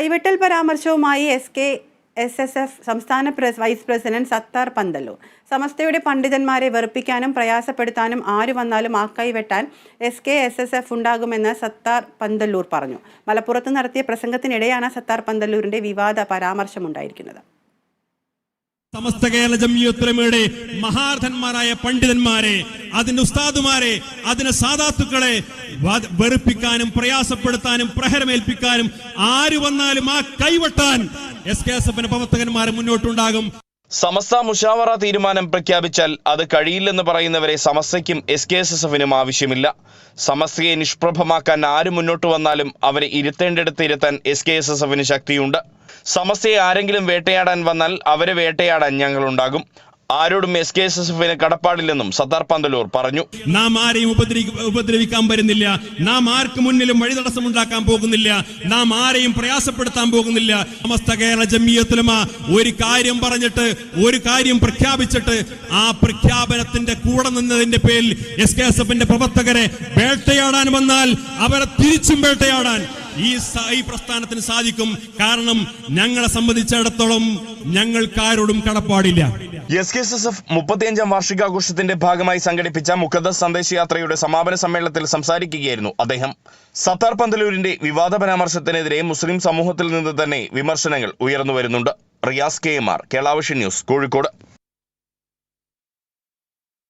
കൈവെട്ടൽ പരാമർശവുമായി S K S S F സംസ്ഥാന press vice president Sathar Panthalloor സമസ്തയുടെ പണ്ഡിതന്മാരെ വെറുപ്പിക്കാനും പ്രയാസപ്പെടുത്താനും ആര് വന്നാലും ആ കൈവെട്ടാൻ S K S S F ഉണ്ടാകുമെന്ന് സത്താർ പന്തല്ലൂർ പറഞ്ഞു. മലപ്പുറത്ത് നടത്തിയ പ്രസംഗത്തിനിടെയാണ് സത്താർ പന്തല്ലൂരിന്റെ വിവാദ പരാമർശമുണ്ടായിരിക്കുന്നത്. സമസ്ത കേരള ജമിയത്തുലമയുടെ മഹാർഥന്മാരായ പണ്ഡിതന്മാരെ അതിന്റെ ഉസ്താദുമാരെ അതിന്റെ സാധാത്തുക്കളെ വെറുപ്പിക്കാനും പ്രയാസപ്പെടുത്താനും പ്രഹരമേൽപ്പിക്കാനും ആര് വന്നാലും ആ കൈവട്ടാൻ എസ് കെ എസ് എഫിന്റെ പ്രവർത്തകന്മാർ മുന്നോട്ടുണ്ടാകും. സമസ്ത മുഷാവറ തീരുമാനം പ്രഖ്യാപിച്ചാൽ അത് കഴിയില്ലെന്ന് പറയുന്നവരെ സമസ്തയ്ക്കും എസ് കെ എസ് എസ് എഫിനും ആവശ്യമില്ല. സമസ്തയെ നിഷ്പ്രഭമാക്കാൻ ആര് മുന്നോട്ട് വന്നാലും അവരെ ഇരുത്തേണ്ടിടത്ത് ഇരുത്താൻ എസ് കെ എസ് എസ് എഫിന് ശക്തിയുണ്ട്. സമസ്തയെ ആരെങ്കിലും വേട്ടയാടാൻ വന്നാൽ അവരെ വേട്ടയാടാൻ ഞങ്ങളുണ്ടാകും. ആരോടും എസ് കെ എസ് എസ് എഫിന് കടപ്പാടില്ലെന്നും സത്താർ പന്തലൂർ പറഞ്ഞു. നാം ആരെയും ഉപദ്രവിക്കാൻ വരുന്നില്ല. നാം ആർക്ക് മുന്നിലും വഴി തടസ്സം ഉണ്ടാക്കാൻ പോകുന്നില്ല. നാം ആരെയും പ്രയാസപ്പെടുത്താൻ പോകുന്നില്ല. സമസ്ത കേരള ജമിയത്തുലമ ഒരു കാര്യം പറഞ്ഞിട്ട് ഒരു കാര്യം പ്രഖ്യാപിച്ചിട്ട് ആ പ്രഖ്യാപനത്തിന്റെ കൂടെ നിന്നതിന്റെ പേരിൽ എസ് കെ എസ് എഫിന്റെ പ്രവർത്തകരെ വേട്ടയാടാൻ വന്നാൽ അവരെ തിരിച്ചും വേട്ടയാടാൻ ഈ ഈ പ്രസ്ഥാനത്തിന് സാധിക്കും. കാരണം ഞങ്ങളെ സംബന്ധിച്ചിടത്തോളം ഞങ്ങൾക്കാരോടും കടപ്പാടില്ല. S K S S F മുപ്പത്തിയഞ്ചാം വാർഷികാഘോഷത്തിന്റെ ഭാഗമായി സംഘടിപ്പിച്ച മുഖദ സന്ദേശയാത്രയുടെ സമാപന സമ്മേളനത്തിൽ സംസാരിക്കുകയായിരുന്നു അദ്ദേഹം. സത്താർ പന്തലൂരിന്റെ വിവാദ പരാമർശത്തിനെതിരെ മുസ്ലിം സമൂഹത്തിൽ നിന്ന് തന്നെ വിമർശനങ്ങൾ ഉയർന്നു വരുന്നുണ്ട്. റിയാസ് കെ എം ആർ കേളാവശ്യ ന്യൂസ് കോഴിക്കോട്.